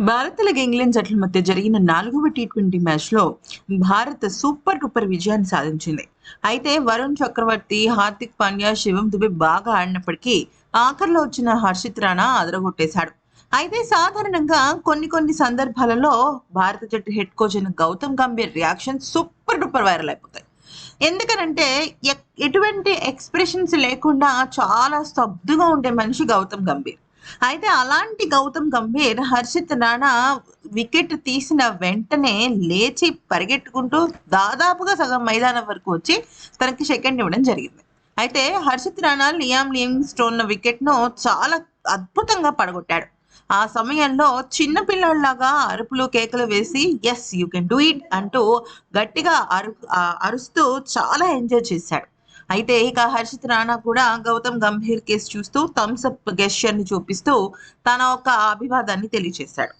భారత్ అలాగే ఇంగ్లాండ్ జట్ల మధ్య జరిగిన నాలుగవ టీ ట్వంటీ మ్యాచ్లో భారత్ సూపర్ డూపర్ విజయాన్ని సాధించింది. అయితే వరుణ్ చక్రవర్తి హార్దిక్ పాండ్యా శివం దుబే బాగా ఆడినప్పటికీ ఆఖరిలో వచ్చిన హర్షిత్ రాణా అదరగొట్టేశాడు. అయితే సాధారణంగా కొన్ని కొన్ని సందర్భాలలో భారత జట్టు హెడ్ కోచ్ అయిన Gautam Gambhir reaction super duper viral అయిపోతాయి. ఎందుకనంటే ఎక్- ఎటువంటి ఎక్స్ప్రెషన్స్ లేకుండా చాలా స్తబ్దుగా ఉండే మనిషి గౌతమ్ గంభీర్. అయితే అలాంటి గౌతమ్ గంభీర్ హర్షిత్ రాణా వికెట్ తీసిన వెంటనే లేచి పరిగెట్టుకుంటూ దాదాపుగా సగం మైదానం వరకు వచ్చి తనకి సెకండ్ ఇవ్వడం జరిగింది. అయితే Harshit Rana Liam Livingstone వికెట్ను చాలా అద్భుతంగా పడగొట్టాడు. ఆ సమయంలో చిన్న పిల్లల్లాగా అరుపులు కేకలు వేసి yes you can do it అంటూ గట్టిగా అరు అరుస్తూ చాలా ఎంజాయ్ చేశాడు. అయితే ఇక హర్షిత్ రాణా కూడా గౌతమ్ గంభీర్ కేసు చూస్తూ థమ్స్అప్ గెస్చర్ని చూపిస్తూ తన ఒక అభివాదాన్ని తెలియజేశాడు